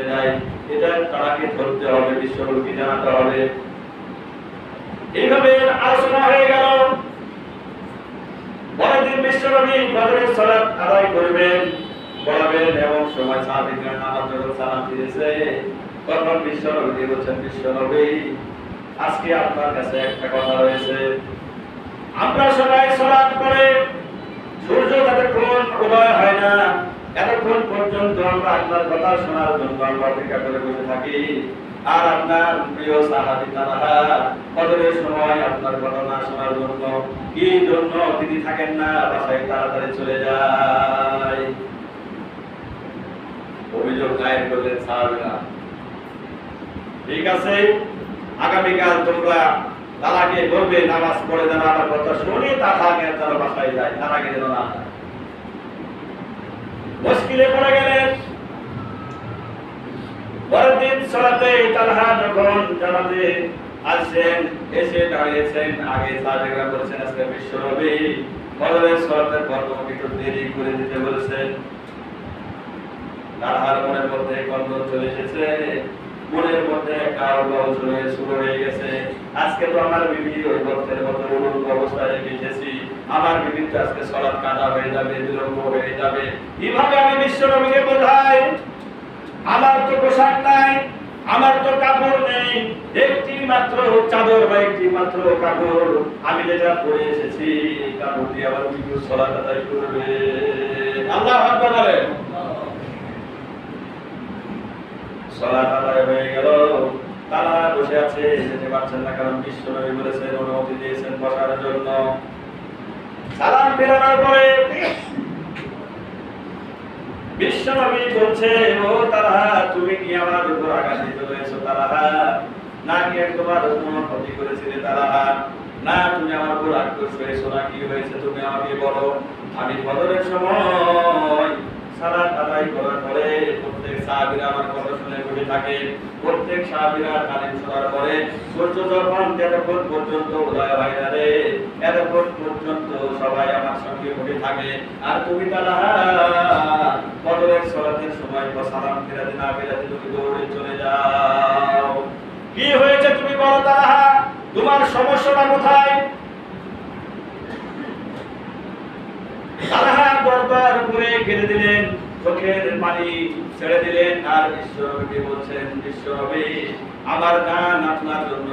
করতে যায় এটা তারাকে ধরতে হবে, বিশ্বরূপী জানাতে হবে। এইভাবে আলোচনা হয়ে গেল। পরের দিন বিশ্বনবী ফজরের সালাত আদায় করবেন, বলাবেন, এবং সময় নামাজ যখন সালাম দিয়েছে, তখন আজকে আপনার কাছে একটা কথা রয়েছে। আমরা সবাই সালাত করে সূর্য যতক্ষণ উদয় হয় না। তারা তিনি থাকেন না? বাসায় তাড়াতাড়ি চলে যায়। অভিযোগ দায়ের করলেন ঠিক আছে, আগামীকাল তোমরা তারাকে বলবে, নামাজ পড়ে যেন আমার কথা শুনে তার আগে তারা বাসায় যায় তার আগে যেন না। মুশকিলে পড়ে গেলেন। পরের দিন সরাতে তালহা যখন জানাতে আসছেন এসে দাঁড়িয়েছেন। আগে সাজেগা করেছেন আজকে বিশ্ব রবি বদলের সরাতের পর একটু দেরি করে দিতে বলেছেন। তালহার মনের মধ্যে কন্দন চলে এসেছে। মনের মধ্যে একটা আবহাওয়া শুরু হয়ে গেছে। আজকে তো আমার বিবি ওই ভক্তের মতো অনুরূপ অবস্থায় রেখেছি আমার বিবি আজকে সলাৎ কাদা হয়ে যাবে, বিলম্ব হয়ে যাবে। কীভাবে আমি বিশ্বনবীকে বোঝাই, আমার তো পোশাক নাই, আমার তো কাপড় নেই। একটি মাত্র চাদর বা একটি মাত্র কাপড় আমি যেটা পরে এসেছি এই কাপড় দিয়ে আবার বিবি সলাৎ আদায় করবে। আল্লাহ আকবার বলেন। বসে আছে যেতে পারছেন না, কারণ বিশ্বনবী বলেছেন, অনুমতি দিয়েছেন বসার জন্য। সালাম ফেরানোর পরে বিশ্বনবী বলছে, ও তারা তুমি কি আমার উপর আঘাত দিতে রয়েছো তারা না কি তোমার ক্ষতি করেছিলে তারা না, তুমি আমার উপর আক্রোশ হয়েছো না, কি হয়েছে তুমি আমাকে বলো। আমি ফজরের সময় সালাত আদায় করার পরে প্রত্যেক সাহাবীরা আমার বসে থাকে, প্রত্যেক সাহাবীরা তালিম শোনার পরে সূর্য যখন যতক্ষণ পর্যন্ত উদয় হয় না রে, এতক্ষণ পর্যন্ত সবাই আমার সঙ্গে বসে থাকে। আর তুমি তারা সালাতের সময় ফেরাতে না ফেরাতে তুমি দৌড়ে চলে যাও। কি হয়েছে তুমি বলো তারা তোমার সমস্যাটা কোথায়? তারা দিলেন। চোখের পানি ছেড়ে দিলেন আর বলছেন আমার গান আপনার জন্য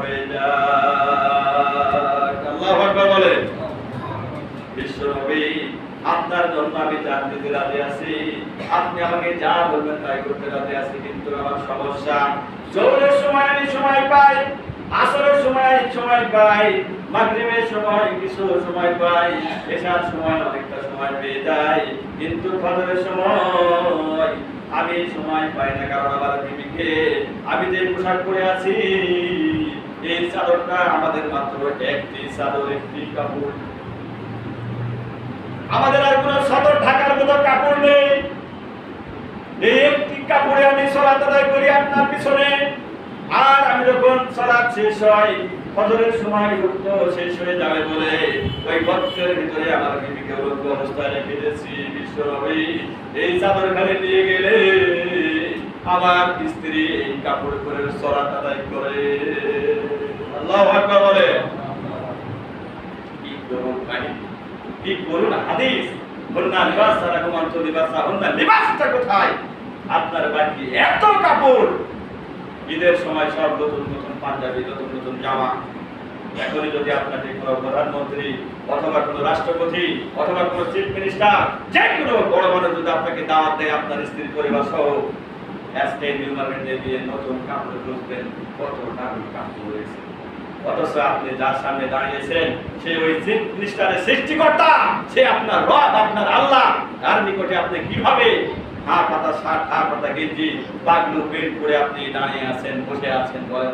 হয়ে যাক। আকবার আপনার জন্য আমি জান দিতে রাজি আছি। আপনি আমাকে যা বলবেন তাই করতে রাজি আছি, কিন্তু আমার সমস্যা। জোরের সময় আমি সময় পাই আসরের সময় সময় পাই, মাগরিবের সময় কিছু সময় পাই এসার সময় অনেকটা সময় পেয়ে যাই। কিন্তু ফজরের সময় আমি সময় পাই না, কারণ আমার বিবিকে আমি যে পোশাক পরে আছি, এই চাদরটা আমাদের মাত্র একটি চাদর, একটি কাপড়। আমাদের আর কোনো সদর ঢাকার মতো কাপড় নেই। একটি কাপড়ে আমি সলাত করি আপনার পিছনে। যখন সলাৎ শেষ হয়, ফজরের সময় উঠতো শেষ হয়ে যাবে বলে ওই বক্তের ভিতরে আমার বিবিকে উলঙ্গ অবস্থায় রেখে দিয়েছি। বিশ্বনবী এই চাদর খালি নিয়ে গেলে আমার স্ত্রী এই কাপড় পরে সলাত আদায় করে। আল্লাহু আকবার বলে। কি করুন কাহিনী? কি করুন হাদিস? লিবাস সারা লিবাসটা কোথায়? আপনার বাড়ি এত কাপড় ঈদের সময় সব নতুন নতুন পাঞ্জাবি, নতুন নতুন জামা। এখনই যদি আপনাকে কোনো প্রধানমন্ত্রী অথবা কোনো রাষ্ট্রপতি অথবা কোনো চিফ মিনিস্টার যে কোনো বড় মানুষ যদি আপনাকে দাওয়াত দেয়, আপনার স্ত্রী, পরিবার সহ নিউ মার্কেটে দিয়ে নতুন কাপড় খুঁজবেন, কত দামি কাপড় রয়েছে। অথচ আপনি যার সামনে দাঁড়িয়েছেন সে ওই মিনিস্টারের সৃষ্টিকর্তা। সে আপনার রব, আপনার আল্লাহ। তার নিকটে আপনি কীভাবে হা পাতা শার্ট হা পাতা গেঞ্জি, পাগলু পেন্ট করে আপনি দাঁড়িয়ে আছেন, বসে আছেন, বলেন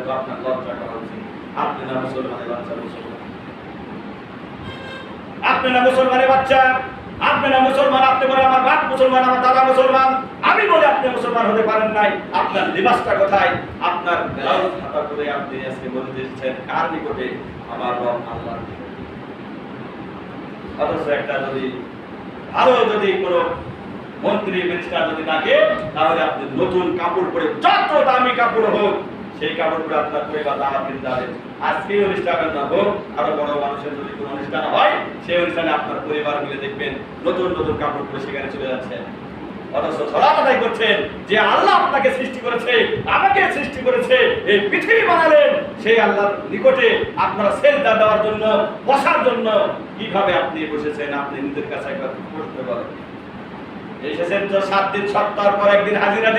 আপনার মুসলমানের বাচ্চা, মুসলমান। আপনি না মুসলমানের বাচ্চা। আপনি না মুসলমান, আপনি বলে আমার বাপ মুসলমান, আমার দাদা মুসলমান। আমি বলে আপনি মুসলমান হতে পারেন নাই। আপনার লিবাসটা কোথায়? আপনার খাতা করে আপনি আজকে বলে কার নিকটে? আমার রব আল্লাহর নিকটে। অথচ একটা যদি ভালো যদি কোনো মন্ত্রী মিনিস্টার যদি ডাকে তাহলে আপনি নতুন কাপড় পরে, যত দামি কাপড় হোক সেই কাপড় পরে আপনার পরিবার দাওয়াত দিতে যাবে আজকে অনুষ্ঠান না হোক, আরও বড় মানুষের যদি কোনো অনুষ্ঠান হয়, সেই অনুষ্ঠানে আপনার পরিবার মিলে দেখবেন নতুন নতুন কাপড় পরে সেখানে চলে যাচ্ছে। যে আল্লাহ আপনাকে সৃষ্টি করেছে, আমাকে সৃষ্টি করেছে, এই পৃথিবী বানালেন। সেই আল্লাহর নিকটে আপনারা সেজদা দেওয়ার জন্য, বসার জন্য কীভাবে আপনি বসেছেন, আপনি নিজের কাছে একবার এসেছেন তো সাত দিন, সপ্তাহ পর একদিন হাজিরা